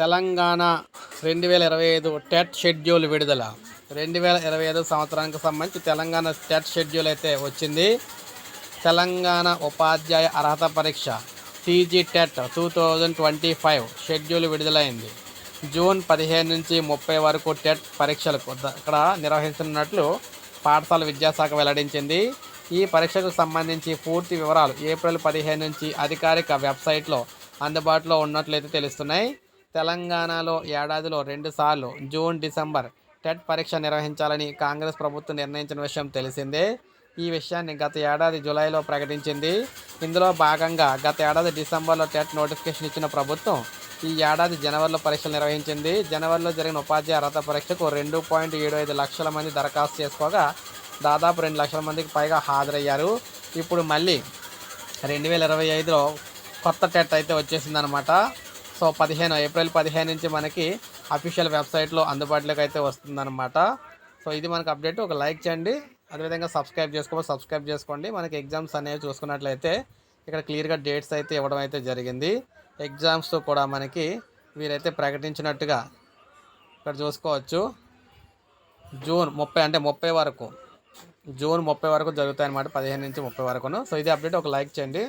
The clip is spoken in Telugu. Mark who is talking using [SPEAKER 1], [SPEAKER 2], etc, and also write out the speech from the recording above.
[SPEAKER 1] తెలంగాణ రెండు వేల ఇరవై ఐదు టెట్ షెడ్యూల్ విడుదల. రెండు వేల ఇరవై ఐదు సంవత్సరానికి సంబంధించి తెలంగాణ టెట్ షెడ్యూల్ అయితే వచ్చింది. తెలంగాణ ఉపాధ్యాయ అర్హత పరీక్ష TG TET two thousand twenty five schedule విడుదలైంది. జూన్ పదిహేను నుంచి ముప్పై వరకు టెట్ పరీక్షలకు ఇక్కడ నిర్వహించనున్నట్లు పాఠశాల విద్యాశాఖ వెల్లడించింది. ఈ పరీక్షకు సంబంధించి పూర్తి వివరాలు ఏప్రిల్ పదిహేను నుంచి అధికారిక వెబ్సైట్లో అందుబాటులో ఉన్నట్లయితే తెలుస్తున్నాయి. తెలంగాణలో ఏడాదిలో రెండుసార్లు జూన్ డిసెంబర్ టెట్ పరీక్ష నిర్వహించాలని కాంగ్రెస్ ప్రభుత్వం నిర్ణయించిన విషయం తెలిసిందే. ఈ విషయాన్ని గత ఏడాది జూలైలో ప్రకటించింది. ఇందులో భాగంగా గత ఏడాది డిసెంబర్లో టెట్ నోటిఫికేషన్ ఇచ్చిన ప్రభుత్వం ఈ ఏడాది జనవరిలో పరీక్షలు నిర్వహించింది. జనవరిలో జరిగిన ఉపాధ్యాయ అర్హత పరీక్షకు రెండు పాయింట్ ఏడు ఐదు లక్షల మంది దరఖాస్తు చేసుకోగా దాదాపు రెండు లక్షల మందికి పైగా హాజరయ్యారు. ఇప్పుడు మళ్ళీ రెండు వేల ఇరవై ఐదులో కొత్త టెట్ అయితే వచ్చేసిందనమాట సో పదిహేను ఏప్రిల్ పదిహేను నుంచి మనకి అఫీషియల్ వెబ్సైట్లో అందుబాటులోకి అయితే వస్తుందన్నమాట. సో ఇది మనకు అప్డేట్ ఒక లైక్ చేయండి. అదేవిధంగా సబ్స్క్రైబ్ చేసుకోవాలి సబ్స్క్రైబ్ చేసుకోండి. మనకి ఎగ్జామ్స్ అనేవి చూసుకున్నట్లయితే ఇక్కడ క్లియర్గా డేట్స్ అయితే ఇవ్వడం అయితే జరిగింది. ఎగ్జామ్స్ కూడా మనకి వీరైతే ప్రకటించినట్టుగా ఇక్కడ చూసుకోవచ్చు. జూన్ ముప్పై అంటే ముప్పై వరకు జూన్ ముప్పై వరకు జరుగుతాయి అన్నమాట పదిహేను నుంచి ముప్పై వరకును. సో ఇది అప్డేట్ ఒక లైక్ చేయండి.